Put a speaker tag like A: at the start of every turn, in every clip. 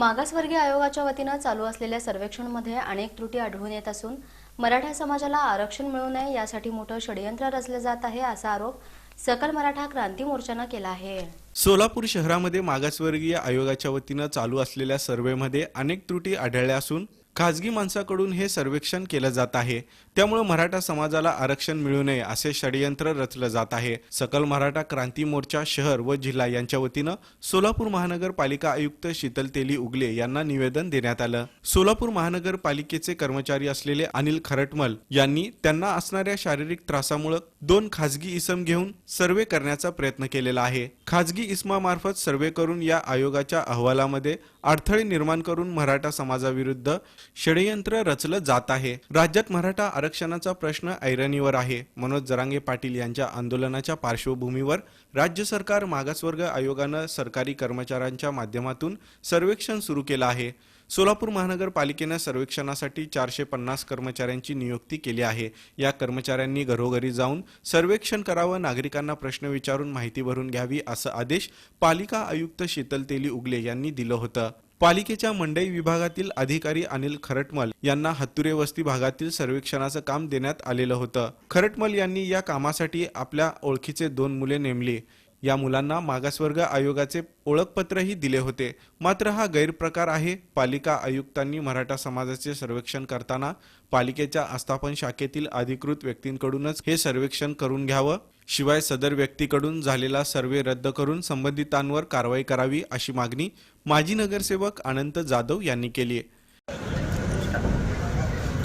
A: मागासवर्गीय आयोगाच्या वतीनं चालू असलेल्या सर्वेक्षणमध्ये अनेक त्रुटी आढळून येत असून मराठा समाजाला आरक्षण मिळू नये यासाठी मोठं षडयंत्र रचलं जात आहे असा आरोप सकल मराठा क्रांती मोर्चानं केला आहे.
B: सोलापूर शहरामध्ये मागासवर्गीय आयोगाच्या वतीनं चालू असलेल्या सर्व्हेमध्ये अनेक त्रुटी आढळल्या असून खाजगी माणसाकडून हे सर्वेक्षण केलं जात आहे. त्यामुळे मराठा समाजाला आरक्षण मिळू नये असे षडयंत्र रचलं जात आहे. सकल मराठा क्रांती मोर्चा शहर व जिल्हा यांच्या वतीनं सोलापूर महानगरपालिका आयुक्त शीतल तेली उगले यांना निवेदन देण्यात आलं. सोलापूर महानगरपालिकेचे कर्मचारी असलेले अनिल खरटमल यांनी त्यांना असणाऱ्या शारीरिक त्रासामुळे दोन खाजगी इसम घेऊन सर्वे करण्याचा प्रयत्न केलेला आहे. खाजगी इसमामार्फत सर्वे करून या आयोगाच्या अहवालामध्ये अडथळे निर्माण करून मराठा समाजाविरुद्ध षडयंत्र रचलं जात आहे. राज्यात मराठा आरक्षणाचा प्रश्न ऐरणीवर आहे. मनोज जरांगे पाटील यांच्या आंदोलनाच्या पार्श्वभूमीवर राज्य सरकार मागासवर्ग आयोगानं सरकारी कर्मचाऱ्यांच्या माध्यमातून सर्वेक्षण सुरू केलं आहे. सोलापूर महानगरपालिकेनं सर्वेक्षणासाठी चारशे पन्नास कर्मचाऱ्यांची नियुक्ती केली आहे. या कर्मचाऱ्यांनी घरोघरी जाऊन सर्वेक्षण करावं नागरिकांना प्रश्न विचारून माहिती भरून घ्यावी असा आदेश पालिका आयुक्त शीतल तेली उगले यांनी दिलं होतं. पालिकेच्या मंडई विभागातील अधिकारी अनिल खरटमल यांना हत्तुरे वस्ती भागातील सर्वेक्षणाचं काम देण्यात आलेलं होतं. खरटमल यांनी या कामासाठी आपल्या ओळखीचे दोन मुले नेमली. या मुलांना मागासवर्ग आयोगाचे ओळखपत्रही दिले होते. मात्र हा गैरप्रकार आहे. पालिका आयुक्तांनी मराठा समाजाचे सर्वेक्षण करताना पालिकेच्या आस्थापन शाखेतील अधिकृत व्यक्तींकडूनच हे सर्वेक्षण करून घ्यावं. शिवाय सदर व्यक्तीकडून झालेला सर्वे रद्द करून संबंधितांवर कारवाई करावी अशी मागणी माजी नगरसेवक अनंत जाधव यांनी केली आहे.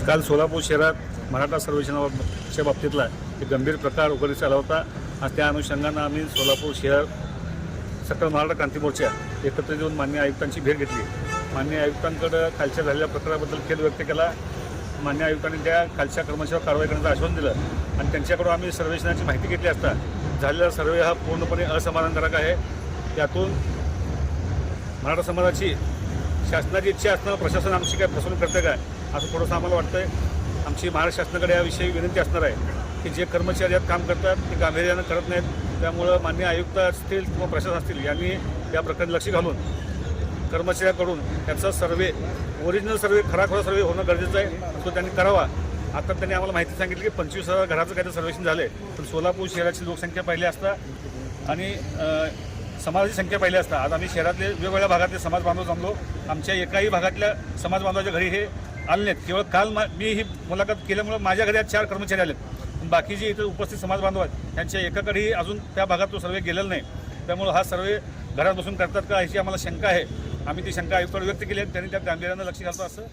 C: काल सोलापूर शहरात मराठा सर्वेक्षणाच्या बाबतीतला एक गंभीर प्रकार उघडीस आला होता. आणि त्या अनुषंगानं आम्ही सोलापूर शहर सकल मराठा क्रांती मोर्चा एकत्र येऊन मान्य आयुक्तांची भेट घेतली. मान्य आयुक्तांकडं खालच्या झालेल्या प्रकाराबद्दल खेद व्यक्त केला. मान्य आयुक्तांनी त्या खालच्या कर्मचाऱ्यावर कारवाई करण्याचं आश्वासन दिलं आणि त्यांच्याकडून आम्ही सर्वेक्षणाची माहिती घेतली असता झालेला सर्वे हा पूर्णपणे असमाधानकारक आहे. यातून मराठा समाजाची शासनाची इच्छा असताना प्रशासन आमची काय फसवणूक करते काय असं थोडंसं आम्हाला वाटतंय. आमची महाराष्ट्र शासनाकडे याविषयी विनंती असणार आहे की जे कर्मचारी यात काम करतात ते गांभीर्यानं करत नाहीत. त्यामुळं मान्य आयुक्त असतील किंवा प्रशासन असतील यांनी या प्रकरणी लक्ष घालून कर्मचाऱ्याकडून त्याचा सर्वे ओरिजिनल सर्वे खरा खरा सर्वे होणं गरजेचं आहे. तो त्यांनी करावा. आता त्यांनी आम्हाला माहिती सांगितली की पंचवीस हजार घराचं काहीतरी सर्वेक्षण आहे पण सोलापूर शहराची लोकसंख्या पहिली असता आणि समाजाची संख्या पहिली असता. आज आम्ही शहरातले वेगवेगळ्या भागातले समाज बांधव जमलो. आमच्या एकाही भागातल्या समाज बांधवाच्या घरी हे आले नाहीत. केवळ काल मा मी ही मुलाखत केल्यामुळे माझ्या घरी आज चार कर्मचारी आलेत. बाकी जे इथं उपस्थित समाज बांधव आहेत त्यांच्या एकाकडेही अजून त्या भागात तो सर्वे गेलेला नाही. त्यामुळे हा सर्वे घरात बसून करतात का याची आम्हाला शंका आहे. आम्ही ती शंका आयुक्तांवर व्यक्त केली आहे त्यांनी त्या गांभीर्यानं लक्ष घालतो असं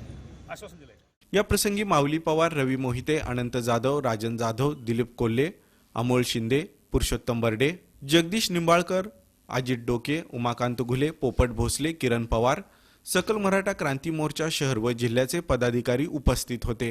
C: आश्वासन दिलं
B: या प्रसंगी माऊली पवार रवी मोहिते अनंत जाधव राजन जाधव दिलीप कोल्हे अमोल शिंदे पुरुषोत्तम बर्डे जगदीश निंबाळकर अजित डोके उमाकांत घुले पोपट भोसले किरण पवार सकल मराठा क्रांती मोर्चा शहर व जिल्ह्याचे पदाधिकारी उपस्थित होते.